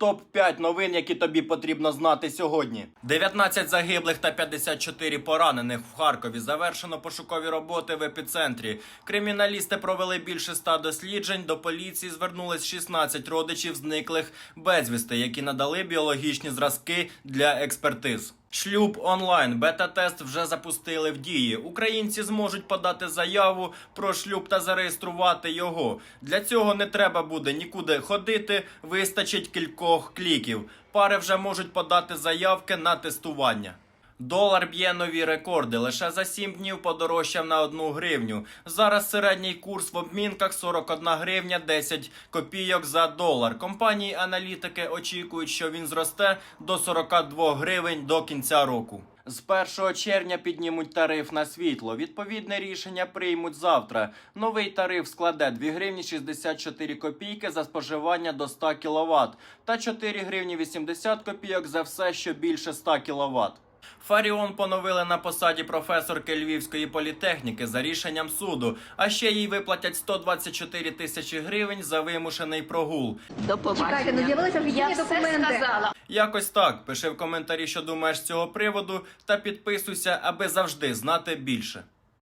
Топ 5 новин, які тобі потрібно знати сьогодні. 19 загиблих та 54 поранених в Харкові. Завершено пошукові роботи в епіцентрі. Криміналісти провели більше 100 досліджень. До поліції звернулись 16 родичів зниклих безвісти, які надали біологічні зразки для експертиз. Шлюб онлайн бета-тест вже запустили в дії. Українці зможуть подати заяву про шлюб та зареєструвати його. Для цього не треба буде нікуди ходити, вистачить кількох кліків. Пари вже можуть подати заявки на тестування. Долар б'є нові рекорди. Лише за 7 днів подорожчав на 1 гривню. Зараз середній курс в обмінках 41 гривня 10 копійок за долар. Компанії аналітики очікують, що він зросте до 42 гривень до кінця року. З 1 червня піднімуть тариф на світло. Відповідне рішення приймуть завтра. Новий тариф складе 2 гривні 64 копійки за споживання до 100 кВт та 4 гривні 80 копійок за все, що більше 100 кВт. Фаріон поновили на посаді професорки Львівської політехніки за рішенням суду. А ще їй виплатять 124 тисячі гривень за вимушений прогул. До побачення. Чекайте, ну з'явилися Я все сказала. Якось так. Пиши в коментарі, що думаєш з цього приводу, та підписуйся, аби завжди знати більше.